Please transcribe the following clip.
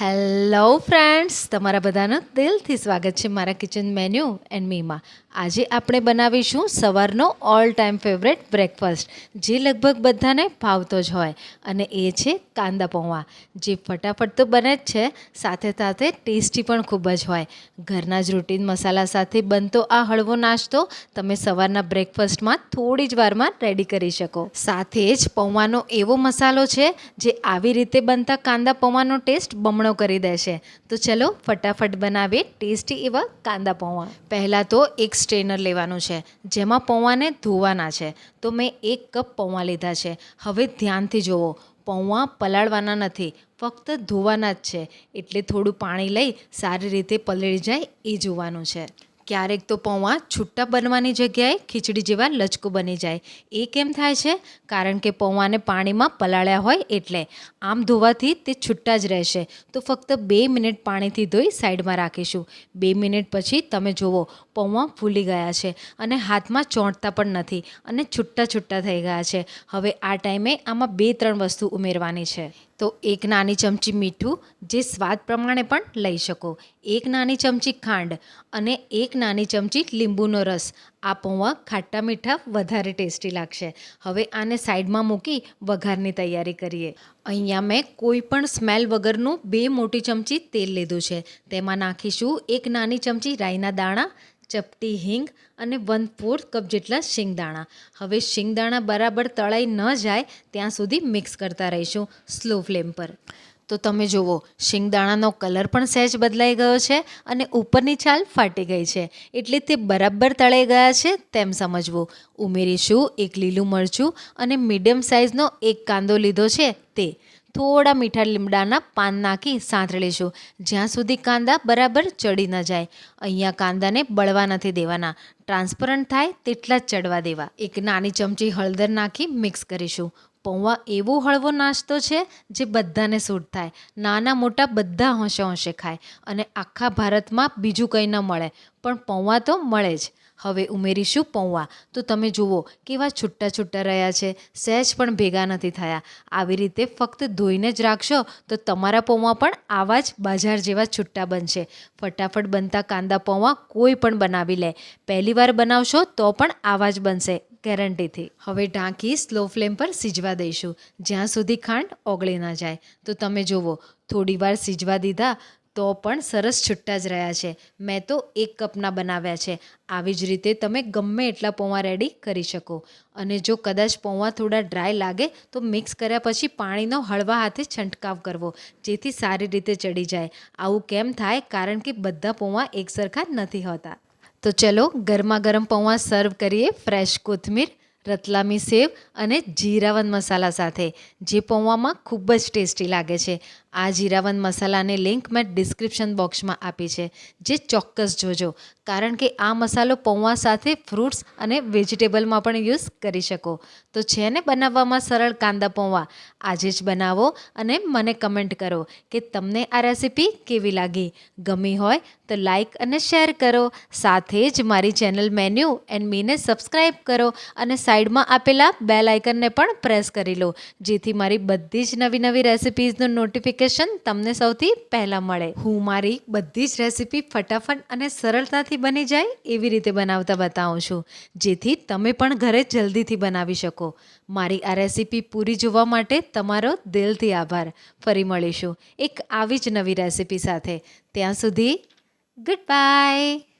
Hello friends તમારા બધાનું દિલથી સ્વાગત છે મારા કિચન મેન્યુ એન્ડ મીમાં આજે આપણે બનાવીશું સવારનો ઓલ ટાઈમ ફેવરેટ બ્રેકફાસ્ટ જે લગભગ બધાને ભાવતો જ હોય, અને એ છે કાંદા પૌવા, જે ફટાફટ તો બને જ છે, સાથે સાથે ટેસ્ટી પણ ખૂબ જ હોય. ઘરના જ રૂટીન મસાલા સાથે બનતો આ હળવો નાસ્તો તમે સવારના બ્રેકફાસ્ટમાં થોડી જ વારમાં રેડી કરી શકો. સાથે જ પૌવાનો એવો મસાલો છે, જે આવી રીતે બનતા કાંદા પૌવાનો ટેસ્ટ બમણો કરી દેશે. તો ચલો ફટાફટ બનાવીએ ટેસ્ટી એવા કાંદા પૌવા. પહેલાં તો એક સ્ટ્રેનર લેવાનું છે, જેમાં પૌવાને ધોવાના છે. તો મેં એક કપ પૌવા લીધા છે. હવે ધ્યાનથી જુઓ, પૌવા પલાળવાના નથી, ફક્ત ધોવાના જ છે. એટલે થોડું પાણી લઈ સારી રીતે પલળી જાય એ જોવાનું છે. ક્યારેક તો પૌવા છૂટા બનવાની જગ્યાએ ખીચડી જેવા લચકો બની જાય. એ કેમ થાય છે? કારણ કે પૌવાને પાણીમાં પલાળ્યા હોય એટલે. આમ ધોવાથી તે છૂટા જ રહેશે. તો ફક્ત બે મિનિટ પાણીથી ધોઈ સાઈડમાં રાખીશું. બે મિનિટ પછી તમે જુઓ પૌવા ફૂલી ગયા છે અને હાથમાં ચોંટતા પણ નથી અને છૂટા છૂટા થઈ ગયા છે. હવે આ ટાઈમે આમાં બે ત્રણ વસ્તુ ઉમેરવાની છે. તો એક નાની ચમચી મીઠું જે સ્વાદ પ્રમાણે પણ લઈ શકો. એક નાની ચમચી ખાંડ અને એક નાની ચમચી લીંબુનો રસ. આ પૌવા ખાટા મીઠા વધારે ટેસ્ટી લાગશે. હવે આને સાઈડમાં મૂકી વઘારની તૈયારી કરીએ. અહીંયા મેં કોઈ પણ સ્મેલ વગરનું બે મોટી ચમચી તેલ લીધું છે. તેમાં નાખીશું એક નાની ચમચી રાઈના દાણા ચપટી હિંગ અને વન ફોર્થ કપ જેટલા શિંગદાણા. હવે શિંગદાણા બરાબર તળાઈ ન જાય ત્યાં સુધી મિક્સ કરતા રહીશું સ્લો ફ્લેમ પર. તો તમે જુઓ, શિંગદાણાનો કલર પણ સહેજ બદલાઈ ગયો છે અને ઉપરની છાલ ફાટી ગઈ છે. એટલે તે બરાબર તળાઈ ગયા છે તેમ સમજવું. ઉમેરીશું એક લીલું મરચું અને મીડિયમ સાઇઝનો એક કાંદો લીધો છે તે. થોડા મીઠા લીમડાના પાન નાખી સાંતળી લઈશું. જ્યાં સુધી કાંદા બરાબર ચડી ન જાય. અહીંયા કાંદાને બળવા નથી દેવાના. ટ્રાન્સપરન્ટ થાય તેટલા જ ચડવા દેવા. એક નાની ચમચી હળદર નાખી મિક્સ કરીશું. પૌવા એવો હળવો નાસ્તો છે જે બધાને સૂટ થાય. નાના મોટા બધા હોંશે હોંશે ખાય અને આખા ભારતમાં બીજું કંઈ ન મળે, પણ પૌવા તો મળે જ. હવે ઉમેરીશું પૌવા તો તમે જુઓ કેવા છૂટા છૂટા રહ્યા છે. સહેજ પણ ભેગા નથી થયા. આવી રીતે ફક્ત ધોઈને જ રાખશો તો તમારા પૌવા પણ આવા જ બજાર જેવા છૂટા બનશે. ફટાફટ બનતા કાંદા પૌવા કોઈ પણ બનાવી લે. પહેલી વાર બનાવશો તો પણ આવા જ બનશે. ગેરંટીથી. હવે ઢાંકી સ્લો ફ્લેમ પર સીજવા દઈશું. જ્યાં સુધી ખાંડ ઓગળી ના જાય. તો તમે જુઓ, થોડી વાર સીજવા દીધા તો પણ સરસ છૂટા જ રહ્યા છે. મેં તો એક કપના બનાવ્યા છે. આવી જ રીતે તમે ગમે એટલા પૌવા રેડી કરી શકો. અને જો કદાચ પૌવા થોડા ડ્રાય લાગે, તો મિક્સ કર્યા પછી પાણીનો હળવા હાથે છંટકાવ કરવો, જેથી સારી રીતે ચડી જાય. આવું કેમ થાય? કારણ કે બધા પૌવા એકસરખા નથી હોતા. તો ચલો ગરમા ગરમ પૌવા સર્વ કરીએ ફ્રેશ કોથમીર, રતલામી સેવ અને જીરાવન મસાલા સાથે, જે પૌવામાં ખૂબ જ ટેસ્ટી લાગે છે. આ જીરાવન મસાલાની લિંક મેં ડિસ્ક્રિપ્શન બોક્સમાં આપી છે, જે ચોક્કસ જોજો, કારણ કે આ મસાલો પૌવા સાથે ફ્રૂટ્સ અને વેજીટેબલમાં પણ યુઝ કરી શકો. તો છે ને બનાવવામાં સરળ કાંદા પૌવા? આજે જ બનાવો અને મને કમેન્ટ કરો કે તમને આ રેસીપી કેવી લાગી? ગમી હોય તો લાઈક અને શેર કરો. સાથે જ મારી ચેનલ મેન્યુ એન્ડ મીને સબસ્ક્રાઈબ કરો અને સાઈડમાં આપેલા બેલ આઇકનને પણ પ્રેસ કરી લો, જેથી મારી બધી જ નવી નવી રેસિપીઝનું નોટિફિકેશન તમને સૌથી પહેલાં મળે. હું મારી બધી જ રેસિપી ફટાફટ અને સરળતાથી બની જાય એવી રીતે બનાવતા બતાવું છું. જેથી તમે પણ ઘરે જલ્દીથી બનાવી શકો. મારી આ રેસીપી પૂરી જોવા માટે તમારો દિલથી આભાર. ફરી મળીશું એક આવી જ નવી રેસિપી સાથે. ત્યાં સુધી ગુડ બાય